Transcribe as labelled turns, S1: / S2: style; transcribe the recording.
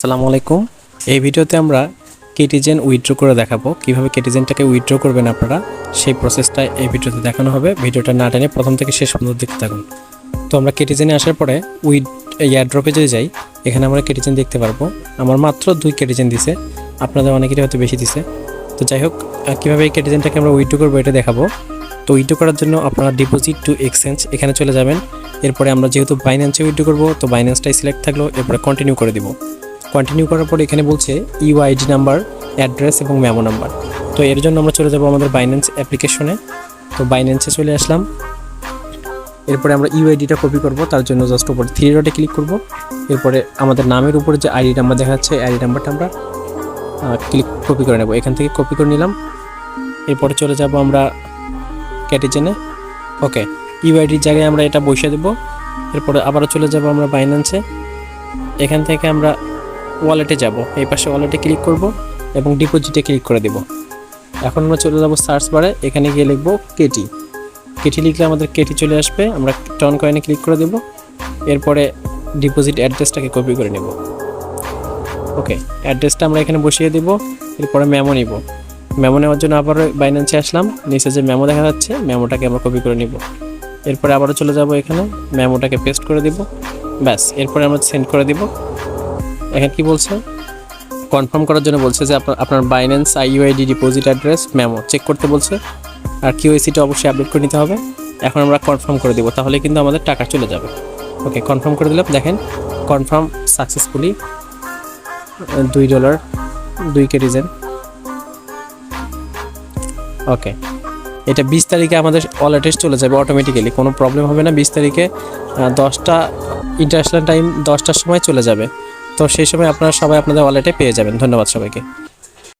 S1: আসসালামু আলাইকুম। এই ভিডিওতে আমরা কেটিজেন উইথড্র করে দেখাবো। কীভাবে কেটিজেনটাকে উইথড্র করবেন আপনারা, সেই প্রসেসটা এই ভিডিওতে দেখানো হবে। ভিডিওটা না টেনে প্রথম থেকে শেষ পর্যন্ত দেখতে থাকুন। তো আমরা কেটিজেনে আসার পরে উইথ এয়ারড্রপে যদি যাই, এখানে আমরা কেটিজেন দেখতে পারব। আমার মাত্র দুই কেটিজেন দিছে, আপনাদের অনেকেরই হয়তো বেশি দিছে। তো যাই হোক কীভাবে এই কেটিজেনটাকে আমরা উইথড্র করব এটা দেখাবো। তো উইথড্র করার জন্য আপনারা ডিপোজিট টু এক্সচেঞ্জ এখানে চলে যাবেন। এরপরে আমরা যেহেতু বাইন্যান্সে উইথড্র করব, তো বাইন্যান্সটাই সিলেক্ট থাকল। এরপরে কন্টিনিউ করে দিব। কন্টিনিউ করার পর এখানে বলছে ইউআইডি নাম্বার অ্যাড্রেস এবং মেমো নাম্বার তো এর জন্য আমরা চলে যাব আমাদের বাইন্যান্স অ্যাপ্লিকেশনে তো বাইন্যান্সে চলে আসলাম। এরপরে আমরা ইউআইডিটা কপি করব, তার জন্য জাস্ট উপরে থ্রি ডটে ক্লিক করব। এরপরে আমাদের নামের উপরে যে আইডি নাম্বার দেখা যাচ্ছে আইডি নাম্বারটা আমরা ক্লিক কপি করে নেব। এখান থেকে কপি করে নিলাম। এরপরে চলে যাব আমরা ক্যাটিজেনে ওকে ইউআইডির জায়গায় আমরা এটা বসিয়ে দেবো। এরপরে আবারও চলে যাব আমরা বাইন্যান্সে এখান থেকে আমরা ওয়ালেটে যাব। এই পাশে ওয়ালেটে ক্লিক করব এবং ডিপোজিটে ক্লিক করে দেব। এখন আমরা চলে যাব সার্চ বারে এখানে গিয়ে লিখব কেটি কেটি লিখলে আমাদের কেটি চলে আসবে। আমরা টন কয়েনে ক্লিক করে দেব। এরপরে ডিপোজিট অ্যাড্রেসটাকে কপি করে নেব। ওকে অ্যাড্রেসটা আমরা এখানে বসিয়ে দেব। এরপরে মেমো নিব। মেমো নেওয়ার জন্য আবার বাইন্যান্সে আসলাম। নিচে যে মেমো দেখা যাচ্ছে মেমোটাকে আমরা কপি করে নিব। এরপরে আবারও চলে যাব এখানে। মেমোটাকে পেস্ট করে দিব। ব্যাস, এরপরে আমরা সেন্ড করে দিব। এখানে কি বলছে? কনফার্ম করার জন্য বলছে যে আপনার আপনার Binance IUID deposit address memo check করতে বলছে। আর কিউআইসিটা অবশ্যই আপডেট করে নিতে হবে। এখন আমরা কনফার্ম করে দেবো, তাহলে কিন্তু আমাদের টাকা চলে যাবে। ওকে কনফার্ম করে দিলাম। দেখেন কনফার্ম সাকসেসফুলি দুই ডলার দুই কেটিজেন ওকে এটা বিশ তারিখে আমাদের ওয়ালেটে চলে যাবে অটোমেটিক্যালি কোনো প্রবলেম হবে না। বিশ তারিখে দশটা ইন্টারন্যাশনাল টাইম দশটার সময় চলে যাবে। তো সেই সময় আপনারা সবাই আপনাদের ওয়ালেটে পেয়ে যাবেন। ধন্যবাদ সবাইকে।